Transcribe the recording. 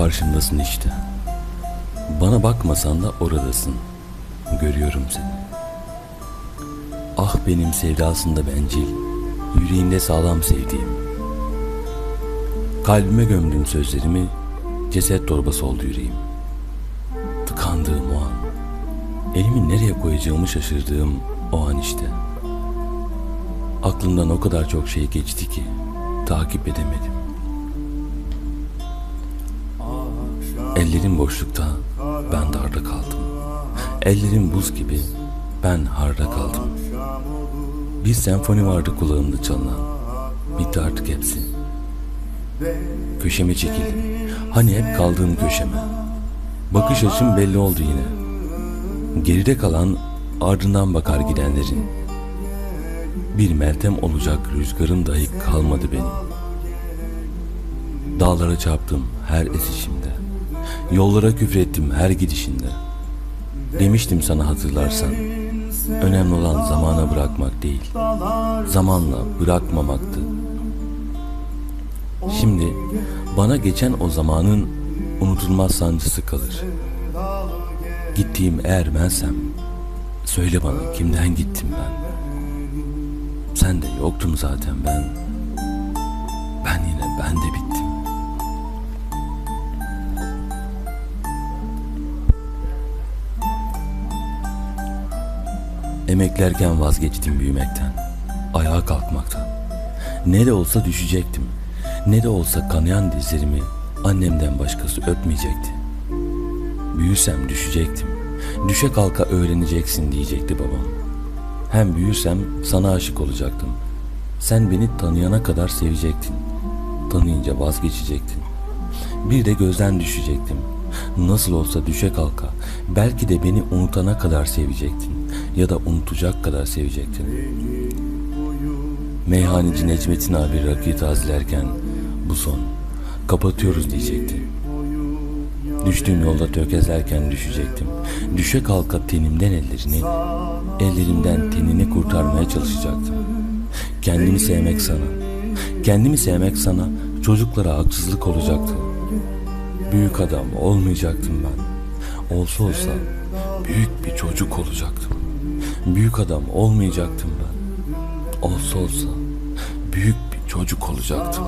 Karşımdasın işte. Bana bakmasan da oradasın. Görüyorum seni. Ah benim sevdasında bencil, yüreğimde sağlam sevdiğim. Kalbime gömdüm sözlerimi, ceset torbası oldu yüreğim. Tıkandığım o an, elimi nereye koyacağımı şaşırdığım o an işte. Aklımdan o kadar çok şey geçti ki takip edemedim. Ellerim boşlukta, ben darda kaldım. Ellerim buz gibi, ben harda kaldım. Bir senfoni vardı kulağımda çalınan. Bitti artık hepsi. Köşeme çekildim. Hani hep kaldığım köşeme. Bakış açım belli oldu yine. Geride kalan ardından bakar gidenlerin. Bir meltem olacak rüzgarım dahi kalmadı benim. Dağlara çarptım her esişimde. Yollara küfrettim her gidişinde. Demiştim sana hatırlarsan. Önemli olan zamana bırakmak değil. Zamanla bırakmamaktı. Şimdi bana geçen o zamanın unutulmaz sancısı kalır. Gittiğim eğer bensem söyle bana kimden gittim ben? Sen de yoktun zaten ben. Ben yine ben de bittim. Emeklerken vazgeçtim büyümekten. Ayağa kalkmaktan. Ne de olsa düşecektim. Ne de olsa kanayan dizlerimi annemden başkası öpmeyecekti. Büyüsem düşecektim. Düşe kalka öğreneceksin diyecekti babam. Hem büyüsem sana aşık olacaktım. Sen beni tanıyana kadar sevecektin. Tanıyınca vazgeçecektin. Bir de gözden düşecektim. Nasıl olsa düşe kalka belki de beni unutana kadar sevecektin ya da unutacak kadar sevecektin. Meyhaneci Necmettin abi rakıyı tazelerken bu son kapatıyoruz diyecekti. Düştüğüm yolda tökezlerken düşecektim. Düşe kalka tenimden ellerini, ellerimden tenini kurtarmaya çalışacaktım. Kendimi sevmek sana, kendimi sevmek sana çocuklara haksızlık olacaktı. Büyük adam olmayacaktım ben. Olsa olsa büyük bir çocuk olacaktım. Büyük adam olmayacaktım ben. Olsa olsa büyük bir çocuk olacaktım.